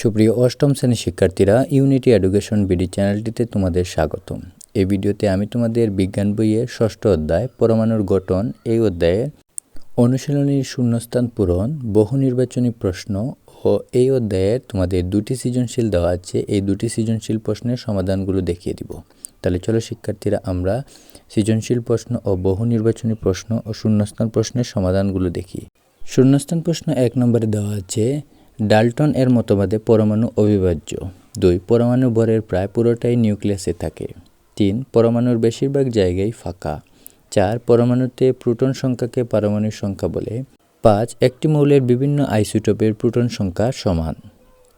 সুপ্রিয় অষ্টম শ্রেণির শিক্ষার্থীরা ইউনিটি এডুকেশন বিডি চ্যানেলটিতে তোমাদের স্বাগতম। এই ভিডিওতে আমি তোমাদের বিজ্ঞান বইয়ের ষষ্ঠ অধ্যায়, পরমাণুর গঠন, এই অধ্যায়ে অনুশীলনীর শূন্যস্থান পূরণ, বহু নির্বাচনী প্রশ্ন ও এই অধ্যায়ের তোমাদের দুটি সৃজনশীল দেওয়া আছে। এই দুটি সৃজনশীল প্রশ্নের সমাধানগুলো দেখিয়ে দিব। তাহলে চলো শিক্ষার্থীরা, আমরা সৃজনশীল প্রশ্ন ও বহু নির্বাচনী প্রশ্ন ও শূন্যস্থান প্রশ্নের সমাধানগুলো দেখি। শূন্যস্থান প্রশ্ন এক নম্বরে দেওয়া আছে ডাল্টন এর মতবাদে পরমাণু অবিভাজ্য। দুই, পরমাণু ভরের প্রায় পুরোটাই নিউক্লিয়াসে থাকে। তিন, পরমাণুর বেশিরভাগ জায়গায় ফাঁকা। চার, পরমাণুতে প্রোটন সংখ্যাকে পারমাণবিক সংখ্যা বলে। পাঁচ, একটি মৌলের বিভিন্ন আইসোটোপের প্রোটন সংখ্যা সমান।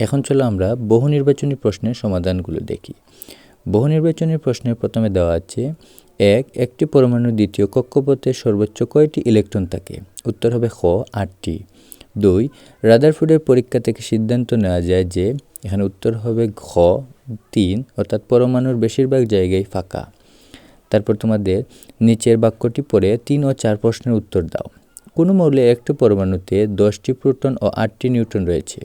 এখন চলো আমরা বহু নির্বাচনী প্রশ্নের সমাধানগুলো দেখি। বহু নির্বাচনী প্রশ্নের প্রথমে দেওয়া আছে, এক, একটি পরমাণু দ্বিতীয় কক্ষপথে সর্বোচ্চ কয়টি ইলেকট্রন থাকে? উত্তর হবে খ, আটটি। দুই রাদারফুডের পরীক্ষা থেকে সিদ্ধান্ত নেওয়া যায় যে এখানে উত্তর হবে ঘ, তিন, অর্থাৎ পরমাণুর বেশিরভাগ জায়গায় ফাঁকা। তারপর তোমাদের নিচের বাক্যটি পড়ে তিন ও চার প্রশ্নের উত্তর দাও। কোনো মৌলে একটি পরমাণুতে দশটি প্রোটন ও আটটি নিউট্রন রয়েছে।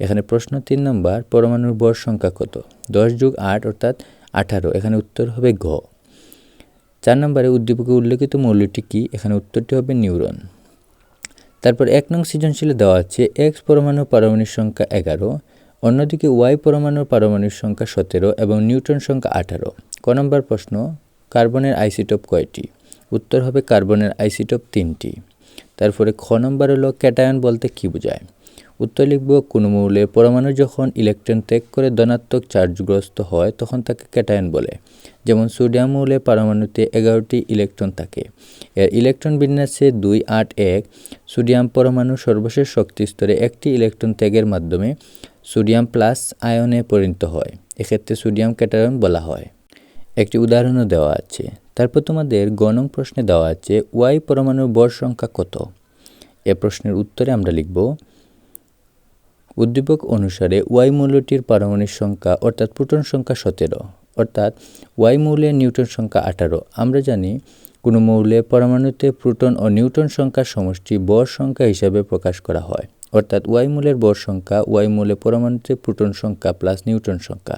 এখানে প্রশ্ন তিন নম্বর, পরমাণুর বর সংখ্যা কত? দশ যুগ আট, অর্থাৎ আঠারো। এখানে উত্তর হবে ঘ। চার নম্বরে উদ্দীপকে উল্লেখিত মৌলটি কী? এখানে উত্তরটি হবে নিউরন। তারপর এক নং সৃজনশীলে দেওয়া আছে এক্স পরমাণু পারমাণবিক সংখ্যা এগারো, অন্যদিকে ওয়াই পরমাণুর পারমাণবিক সংখ্যা সতেরো এবং নিউট্রন সংখ্যা আঠারো। ক নম্বর প্রশ্ন, কার্বনের আইসিটপ কয়টি? উত্তর হবে কার্বনের আইসিটপ তিনটি। তারপরে খ নম্বর হলো ক্যাটায়ন বলতে কী বোঝায়? উত্তর লিখব, কোনো মৌলের পরমাণু যখন ইলেকট্রন ত্যাগ করে ধনাত্মক চার্জগ্রস্ত হয়, তখন তাকে ক্যাটায়ন বলে। যেমন সোডিয়াম মৌলের পরমাণুতে এগারোটি ইলেকট্রন থাকে। এর ইলেকট্রন বিন্যাসে দুই আট এক। সোডিয়াম পরমাণু সর্বশেষ শক্তি স্তরে একটি ইলেকট্রন ত্যাগের মাধ্যমে সোডিয়াম প্লাস আয়নে পরিণত হয়। এক্ষেত্রে সোডিয়াম ক্যাটায়ন বলা হয়। একটি উদাহরণও দেওয়া আছে। তারপর তোমাদের গণং প্রশ্নে দেওয়া আছে ওয়াই পরমাণুর বর সংখ্যা কত? এ প্রশ্নের উত্তরে আমরা লিখব উদ্দীপক অনুসারে ওয়াই মৌলটির পারমাণবিক সংখ্যা অর্থাৎ প্রোটন সংখ্যা সতেরো, অর্থাৎ ওয়াই মৌলের নিউটন সংখ্যা আঠারো। আমরা জানি কোনো মৌলে পরমাণুতে প্রোটন ও নিউটন সংখ্যার সমষ্টি বর সংখ্যা হিসাবে প্রকাশ করা হয়, অর্থাৎ ওয়াই মূলের বর সংখ্যা ওয়াই মূলে পরমাণুতে প্রোটন সংখ্যা প্লাস নিউটন সংখ্যা।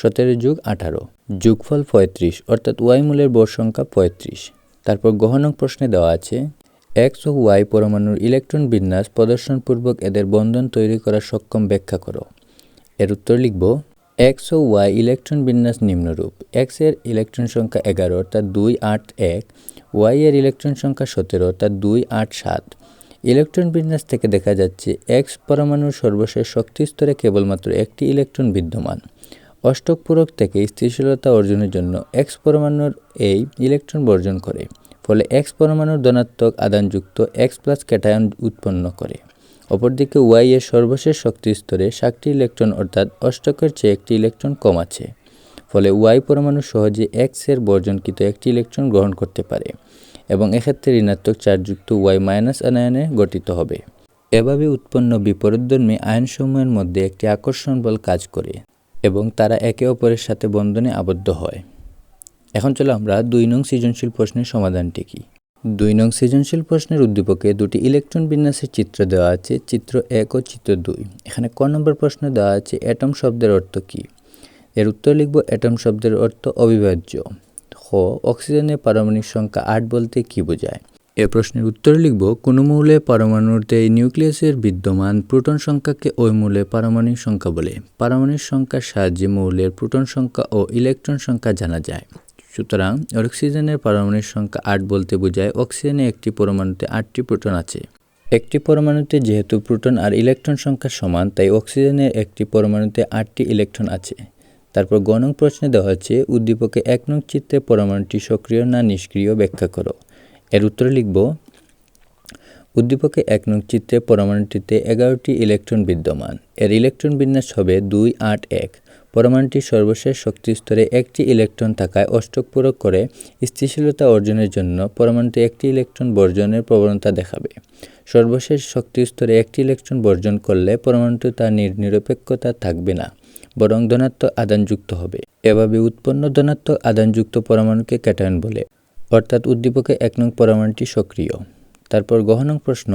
সতেরো যুগ আঠারো, যুগফল পঁয়ত্রিশ, অর্থাৎ ওয়াই মূলের বর সংখ্যা পঁয়ত্রিশ। তারপর গহনক প্রশ্নে দেওয়া আছে এক্স ও ওয়াই পরমাণুর ইলেকট্রন বিন্যাস প্রদর্শনপূর্বক এদের বন্ধন তৈরি করা সক্ষম ব্যাখ্যা করো। এর উত্তর লিখব, এক্স ও ওয়াই ইলেকট্রন বিন্যাস নিম্নরূপ। এক্সের ইলেকট্রন সংখ্যা এগারো, অর্থাৎ দুই, আট, এক। ওয়াই এর ইলেকট্রন সংখ্যা সতেরো, অর্থাৎ দুই, আট, সাত। ইলেকট্রন বিন্যাস থেকে দেখা যাচ্ছে, এক্স পরমাণুর সর্বশেষ শক্তি স্তরে কেবলমাত্র একটি ইলেকট্রন বিদ্যমান। অষ্টক পূরক থেকে স্থিতিশীলতা অর্জনের জন্য এক্স পরমাণুর এই ইলেকট্রন বর্জন করে। ফলে এক্স পরমাণুর ধনাত্মক আদানযুক্ত এক্স প্লাস ক্যাটায়ন উৎপন্ন করে। অপরদিকে ওয়াই এর সর্বশেষ শক্তি স্তরে সাতটি ইলেকট্রন অর্থাৎ অষ্টকের চেয়ে একটি ইলেকট্রন কম আছে। ফলে ওয়াই পরমাণু সহজে এক্সের বর্জনকৃত একটি ইলেকট্রন গ্রহণ করতে পারে এবং এক্ষেত্রে ঋণাত্মক চার্জযুক্ত ওয়াই মাইনাস আনায়নে গঠিত হবে। এভাবে উৎপন্ন বিপরীতধর্মী আয়নসমূহের মধ্যে একটি আকর্ষণ বল কাজ করে এবং তারা একে অপরের সাথে বন্ধনে আবদ্ধ হয়। এখন চলো আমরা দুই নং সৃজনশীল প্রশ্নের সমাধানটি কি? দুই নং সৃজনশীল প্রশ্নের উদ্দীপকে দুটি ইলেকট্রন বিন্যাসের চিত্র দেওয়া আছে, চিত্র এক ও চিত্র দুই। এখানে ক নম্বর প্রশ্ন দেওয়া আছে, অ্যাটম শব্দের অর্থ কী? এর উত্তর লিখব, অ্যাটম শব্দের অর্থ অবিভাজ্য। খ অক্সিজেনের পারমাণবিক সংখ্যা আট বলতে কী বোঝায়? এ প্রশ্নের উত্তর লিখব, কোনো মৌলে পারমাণুতে নিউক্লিয়াসের বিদ্যমান প্রোটন সংখ্যাকে ওই মূলে পারমাণবিক সংখ্যা বলে। পারমাণবিক সংখ্যার সাহায্যে মৌলের প্রোটন সংখ্যা ও ইলেকট্রন সংখ্যা জানা যায়। সুতরাং অক্সিজেনের পারমাণবিক সংখ্যা আট বলতে বোঝায় অক্সিজেনে একটি পরমাণুতে আটটি প্রোটন আছে। একটি পরমাণুতে যেহেতু প্রোটন আর ইলেকট্রন সংখ্যা সমান, তাই অক্সিজেনের একটি পরমাণুতে আটটি ইলেকট্রন আছে। তারপর গণং প্রশ্নে দেওয়া হচ্ছে উদ্দীপকে এক নং চিত্রে পরমাণুটি সক্রিয় না নিষ্ক্রিয় ব্যাখ্যা করো। এর উত্তরে লিখব, উদ্দীপকে এক নং চিত্রে পরমাণুটিতে এগারোটি ইলেকট্রন বিদ্যমান। এর ইলেকট্রন বিন্যাস হবে দুই আট এক। পরমাণুটির সর্বশেষ শক্তি স্তরে একটি ইলেকট্রন থাকায় অষ্টক পূরক করে স্থিতিশীলতা অর্জনের জন্য পরমাণুটি একটি ইলেকট্রন বর্জনের প্রবণতা দেখাবে। সর্বশেষ শক্তি স্তরে একটি ইলেকট্রন বর্জন করলে পরমাণুটি তার নিরপেক্ষতা থাকবে না, বরং ধনাত্মক আদানযুক্ত হবে। এভাবে উৎপন্ন ধনাত্মক আদানযুক্ত পরমাণুকে ক্যাটায়ন বলে। অর্থাৎ উদ্দীপকে এক নং পরমাণুটি সক্রিয়। তারপর গহনং প্রশ্ন,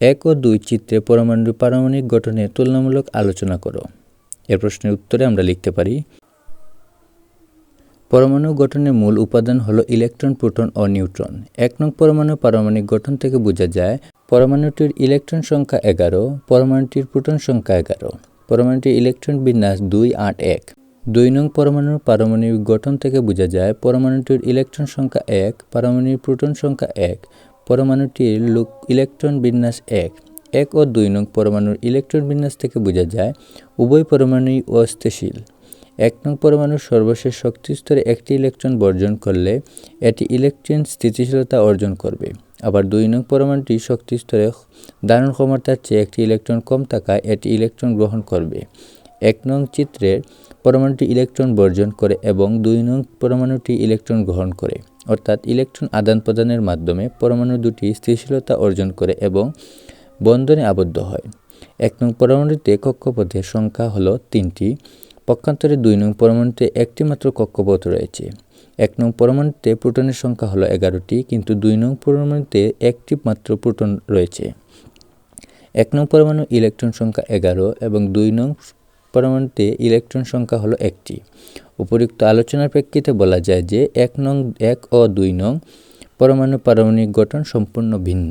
এক ও দুই চিত্রে পরমাণুর পারমাণবিক গঠনের তুলনামূলক আলোচনা করো। এর প্রশ্নের উত্তরে আমরা লিখতে পারি, পরমাণু গঠনের মূল উপাদান হলো ইলেকট্রন, প্রোটন ও নিউট্রন। এক নং পরমাণু পারমাণবিক গঠন থেকে বোঝা যায়, পরমাণুটির ইলেকট্রন সংখ্যা এগারো, পরমাণুটির প্রোটন সংখ্যা এগারো। পরমাণুটির ইলেকট্রন বিন্যাস দুই আট এক। দুই নং পরমাণুর পারমাণবিক গঠন থেকে বোঝা যায়, পরমাণুটির ইলেকট্রন সংখ্যা এক পারমাণবিক প্রোটন সংখ্যা এক, পরমাণুটির লুক ইলেকট্রন বিন্যাস এক। এক ও দুই নং পরমাণুর ইলেকট্রন বিন্যাস থেকে বোঝা যায়, উভয় পরমাণুই অস্থিতিশীল। এক নং পরমাণুর সর্বশেষ শক্তি স্তরে একটি ইলেকট্রন বর্জন করলে এটি ইলেকট্রন স্থিতিশীলতা অর্জন করবে। আবার দুই নং পরমাণুটি শক্তি স্তরে ধারণ ক্ষমতার চেয়ে একটি ইলেকট্রন কম থাকায় এটি ইলেকট্রন গ্রহণ করবে। এক নং চিত্রের পরমাণুটি ইলেকট্রন বর্জন করে এবং দুই নং পরমাণুটি ইলেকট্রন গ্রহণ করে। অর্থাৎ ইলেকট্রন আদান প্রদানের মাধ্যমে পরমাণু দুটি স্থিতিশীলতা অর্জন করে এবং বন্ধনে আবদ্ধ হয়। এক নং পরমাণুতে কক্ষপথের সংখ্যা হলো তিনটি। পক্ষান্তরে দুই নং পরমাণুতে একটি মাত্র কক্ষপথ রয়েছে। এক নং পরমাণুতে প্রোটনের সংখ্যা হলো এগারোটি, কিন্তু দুই নং পরমাণুতে একটি মাত্র প্রোটন রয়েছে। এক নং পরমাণু ইলেকট্রন সংখ্যা এগারো এবং দুই নং পরমাণুতে ইলেকট্রন সংখ্যা হলো একটি। উপরিক্ত আলোচনার প্রেক্ষিতে বলা যায় যে এক নং, এক ও দুই নং পরমাণু পারমাণবিক গঠন সম্পূর্ণ ভিন্ন।